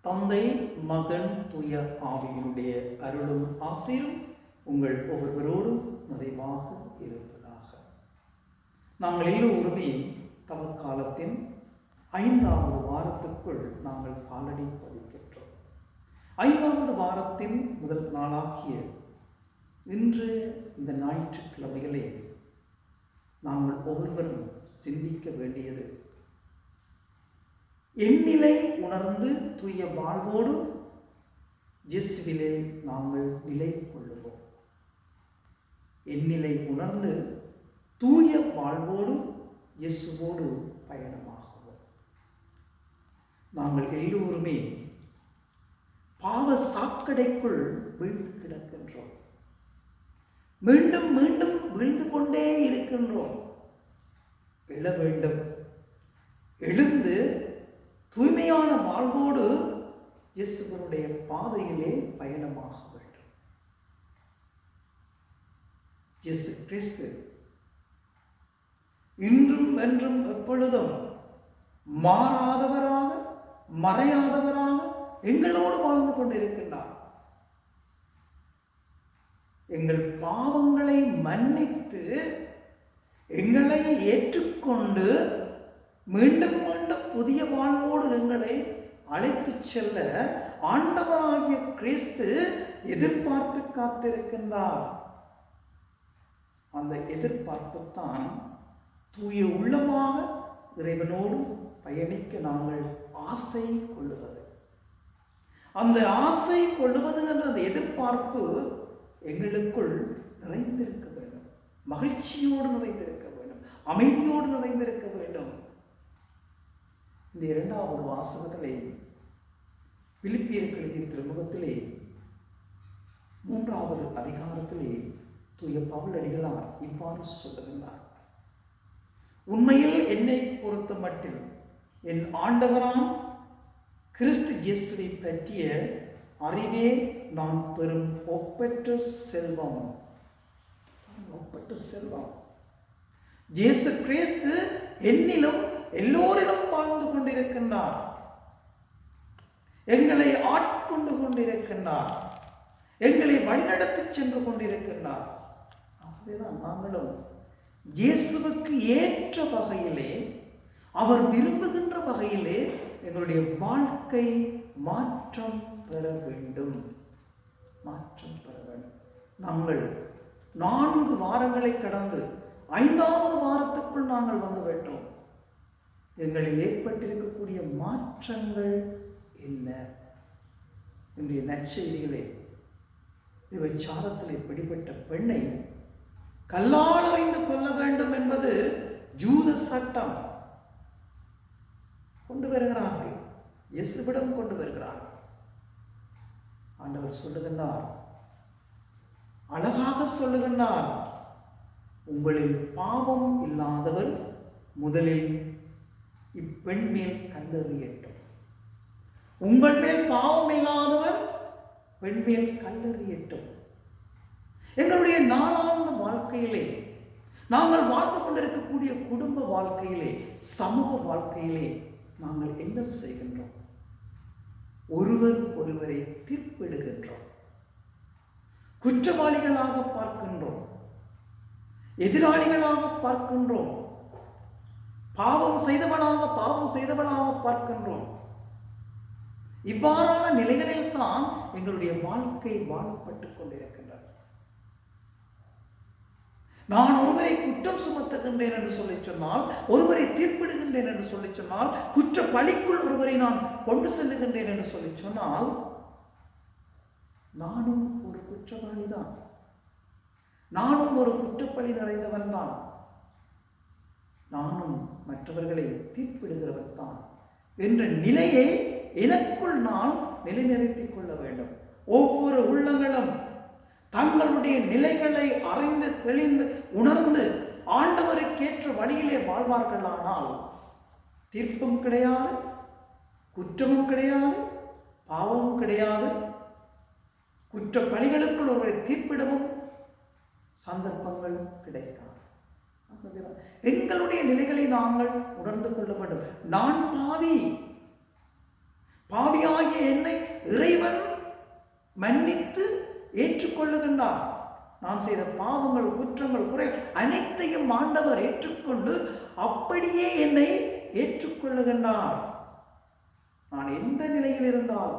தந்தை மகன் துய ஆவியினுடைய அருளும் ஆசிரும் உங்கள் ஒவ்வொருவரோடும் நிறைவாக இருப்பதாக. நாங்கள் எல்லோருமே தவக்காலத்தின் ஐந்தாவது வாரத்துக்குள் நாங்கள் காலடி பதிக்கின்றோம். ஐந்தாவது வாரத்தின் முதல் நாளாகிய இன்று இந்த ஞாயிற்றுக்கிழமைகளே நாங்கள் ஒவ்வொருவரும் சிந்திக்க வேண்டியது எண்ணிலை உணர்ந்து தூய வாழ்வோடு இயேசுவிலே நாங்கள் நிலை கொள்ளுவோம். எண்ணிலை உணர்ந்து தூய வாழ்வோடு இயேசுவோடு பயணமாகுவோம். நாங்கள் எல்லோருமே பாவ சாக்கடைக்குள் வீழ்ந்து கிடக்கின்றோம். மீண்டும் மீண்டும் வீழ்ந்து கொண்டே இருக்கின்றோம். எழ வேண்டும். எழுந்து தூய்மையான வாழ்வோடு இயேசுவனுடைய பாதையிலே பயணமாக வேண்டும். இயேசு கிறிஸ்து இன்றும் என்றும் எப்பொழுதும் மாறாதவராக மறையாதவராக எங்களோடு வாழ்ந்து கொண்டிருக்கின்றார். எங்கள் பாவங்களை மன்னித்து எங்களை ஏற்றுக்கொண்டு மீண்டும் மீண்டும் புதிய வாழ்வோடு எங்களை அழைத்து செல்ல ஆண்டவராகிய கிறிஸ்து எதிர்பார்த்து காத்திருக்கின்றார். அந்த எதிர்பார்ப்பு தான் தூய உள்ளமாக இறைவனோடு பயணிக்க நாங்கள் ஆசை கொள்ளுவது. அந்த ஆசை கொள்ளுவது என்ற அந்த எதிர்பார்ப்பு எங்களுக்குள் நிறைந்திருக்க வேண்டும். மகிழ்ச்சியோடு நிறைந்திருக்க வேண்டும். அமைதியோடு நிறைந்திருக்க வேண்டும். இந்த இரண்டாவது வாசகத்திலே பிலிப்பியர்கள் எழுதிய திருமுகத்திலே மூன்றாவது அதிகாரத்திலே தூய பவுலடிகளார் இவ்வாறு சொல்லுகின்றார். உண்மையில் என்னை பொறுத்த மட்டில் என் ஆண்டவராம் கிறிஸ்து இயேசுவை பற்றிய அறிவே நான் பெறும் ஒப்பற்ற செல்வம். ஒப்பற்ற செல்வம். இயேசு கிறிஸ்து என்னிலும் எல்லோரிடம் வாழ்ந்து கொண்டிருக்கின்றார். எங்களை ஆட்கொண்டு கொண்டிருக்கின்றார். எங்களை வழிநடத்தி சென்று கொண்டிருக்கின்றார். ஆகவேதான் நாங்களும் இயேசுவுக்கு ஏற்ற வகையிலே அவர் விரும்புகின்ற வகையிலே எங்களுடைய வாழ்க்கை மாற்றம் பெற வேண்டும். மாற்றம் பெற வேண்டும். நாங்கள் நான்கு வாரங்களை கடந்து ஐந்தாவது வாரத்துக்குள் நாங்கள் வந்து விட்டோம். எங்களில் ஏற்பட்டிருக்கக்கூடிய மாற்றங்கள் என்ன? இன்றைய நற்செய்திகளே சாரத்தில் பிடிபட்ட பெண்ணை கல்லால் அறிந்து கொள்ள வேண்டும் என்பது ஜூத சட்டம். கொண்டு வருகிறார்கள். இயேசுவிடம் கொண்டு வருகிறார்கள். ஆண்டவர் சொல்லுகின்றார் அழகாக சொல்லுகின்றார் உங்களில் பாவம் இல்லாதவர் முதலில் இப்பெண் மேல் கல்லறியட்டும் உங்கள் மேல் பாவம் இல்லாதவர் பெண் மேல் கல்லறியட்டும் எங்களுடைய நாளாந்த வாழ்க்கையிலே நாங்கள் வாழ்ந்து கொண்டிருக்கக்கூடிய குடும்ப வாழ்க்கையிலே சமூக வாழ்க்கையிலே நாங்கள் என்ன செய்கின்றோம்? ஒருவர் ஒருவரை தீர்ப்பிடுகின்றோம். குற்றவாளிகளாக பார்க்கின்றோம். எதிராளிகளாக பார்க்கின்றோம். பாவம் செய்தவனாக பாவம் செய்தவனாக பார்க்கின்றோம். இவ்வாறான நிலைகளில் தான் எங்களுடைய வாழ்க்கை வாழப்பட்டுக் கொண்டிருக்கின்றது. நான் ஒருவரை குற்றம் சுமத்துகின்றேன் என்று சொல்லி சொன்னால் ஒருவரை தீர்ப்பிடுகின்றேன் என்று சொல்லி சொன்னால் குற்ற பழிக்குள் ஒருவரை நான் கொண்டு செல்லுகின்றேன் என்று சொல்லி சொன்னால் நானும் ஒரு குற்றவாளி தான் நானும் ஒரு குற்றப்பழி நிறைந்தவன் தான் நானும் மற்றவர்களை தீர்ப்பிடுகிறவர் தான் என்ற நிலையை எனக்குள் நான் நிலைநிறுத்திக் கொள்ள வேண்டும். ஒவ்வொரு உள்ளங்களும் தங்களுடைய நிலைகளை அறிந்து தெளிந்து உணர்ந்து ஆண்டவருக்கேற்ற வழியிலே வாழ்வார்களானால் தீர்ப்பும் கிடையாது குற்றமும் கிடையாது பாவமும் கிடையாது. குற்ற பணிகளுக்குள் ஒருவரை தீர்ப்பிடவும் சந்தர்ப்பங்கள் கிடைக்காது. எங்களுடைய நிலைகளை நாங்கள் உணர்ந்து கொள்ள வேண்டும். நான் பாவி. பாவியாகிய என்னை இறைவன் மன்னித்து ஏற்றுக்கொள்ளுகின்றான் நான் செய்த பாவங்கள் குற்றங்கள் குறை அனைத்தையும் ஆண்டவர் ஏற்றுக்கொண்டு அப்படியே என்னை ஏற்றுக்கொள்ளுகின்றார். நான் எந்த நிலையில் இருந்தால்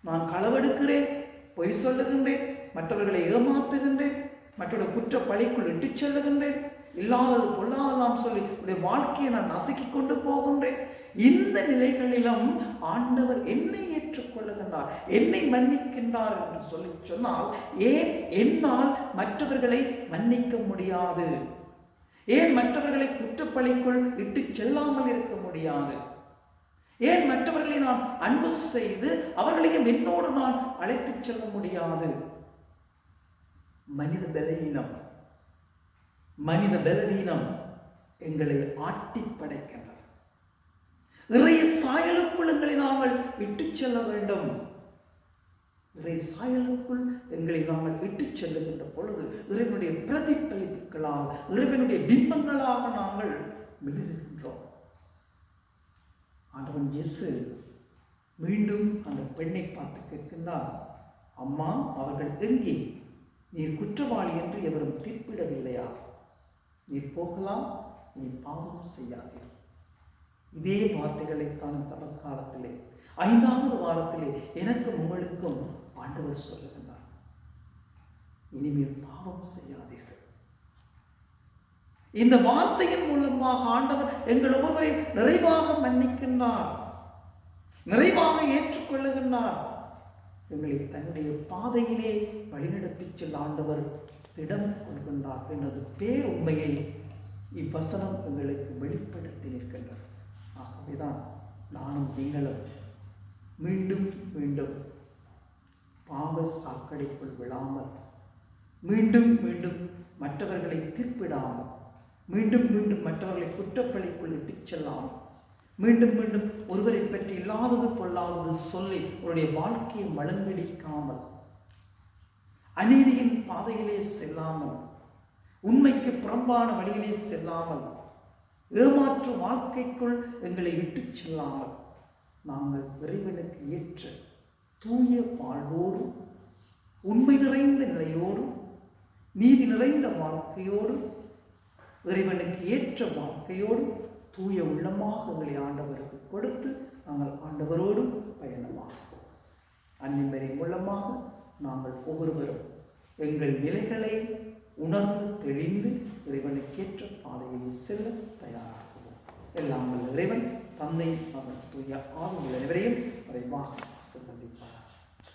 நான் களவெடுக்கிறேன் பொய் சொல்லுகின்றேன் மற்றவர்களை ஏமாத்துகின்றேன் மற்றொரு குற்ற பழிக்குள் இட்டுச் செல்லுகின்றேன். இல்லாதது பொல்லாதலாம் சொல்லி உடைய வாழ்க்கையை நான் நசுக்கி கொண்டு போகின்றேன். இந்த நிலைகளிலும் ஆண்டவர் என்னை ஏற்றுக்கொள்ளுகின்றார் என்னை மன்னிக்கின்றார் என்று சொல்லி சொன்னால் ஏன் என்னால் மற்றவர்களை மன்னிக்க முடியாது? ஏன் மற்றவர்களை குற்றப்பழிக்குள் இட்டு செல்லாமல் இருக்க முடியாது? ஏன் மற்றவர்களை நான் அன்பு செய்து அவர்களையும் என்னோடு நான் அழைத்துச் செல்ல முடியாது? மனித பலவீனம். மனித பலவீனம் எங்களை ஆட்டி படைக்கின்றது இறை சாயலுக்குள் எங்களை நாங்கள் இட்டு செல்ல வேண்டும். இறை சாயலுக்குள் எங்களை நாங்கள் விட்டுச் செல்லுகின்ற பொழுது இறைவனுடைய பிரதிபலிப்புகளால் இறைவனுடைய பிம்பங்களாக நாங்கள் மிளிருகின்றோம். ஆண்டவன் இயேசு மீண்டும் அந்த பெண்ணை பார்த்து கேட்கின்றார் அம்மா அவர்கள் எங்கே? நீர் குற்றவாளி என்று எவரும் தீர்ப்பிடவில்லையா நீர் போகலாம் நீ பாவம் செய்யாதீர் இதே வார்த்தைகளைத்தான் தற்காலத்திலே ஐந்தாவது வாரத்திலே எனக்கும் உங்களுக்கும் ஆண்டவர் சொல்லுகின்றார். இனிமேல் பாவம் செய்யாதீர்கள். இந்த வார்த்தையின் மூலமாக ஆண்டவர் எங்கள் ஒவ்வொருவரை நிறைவாக மன்னிக்கின்றார். நிறைவாக ஏற்றுக்கொள்ளுகின்றார். எங்களை தன்னுடைய பாதையிலே வழிநடத்தி செல்ல ஆண்டவர் திடம் கொள்கின்றார் எனது பேருண்மையை இவ்வசனம் எங்களுக்கு வெளிப்படுத்தி நிற்கின்றது. ஆகவேதான் நானும் நீங்களும் மீண்டும் மீண்டும் பாவ சாக்கடைக்குள் விழாமல் மீண்டும் மீண்டும் மற்றவர்களை தீர்ப்பிடாமல் மீண்டும் மீண்டும் மற்றவர்களை குற்றப்பழிக்குள் இட்டுச் செல்லாமல் மீண்டும் மீண்டும் ஒருவரை பற்றி இல்லாதது பொல்லாதது சொல்லி உங்களுடைய வாழ்க்கையை மழுங்கடிக்காமல் அநீதியின் பாதையிலே செல்லாமல் உண்மைக்கு புறம்பான வழியிலே செல்லாமல் ஏமாற்று வாழ்க்கைக்குள் எங்களை விட்டுச் செல்லாமல் நாங்கள் இறைவனுக்கு ஏற்ற தூய வாழ்வோடும் உண்மை நிறைந்த நிலையோடும் நீதி நிறைந்த வாழ்க்கையோடும் இறைவனுக்கு ஏற்ற வாழ்க்கையோடும் தூய உள்ளமாக எங்களை ஆண்டவருக்கு கொடுத்து நாங்கள் ஆண்டவரோடும் பயணமாகும் அன்னிமரின் மூலமாக நாங்கள் ஒவ்வொருவரும் எங்கள் நிலைகளை உணர்ந்து தெளிந்து இறைவனுக்கேற்ற பாதையில் செல்ல தயாராகுவோம் எல்லாம் இறைவன் தந்தை அவர் தூய ஆளுநர் அனைவரையும் விரைவாக ஆசீர்வதிப்பார்.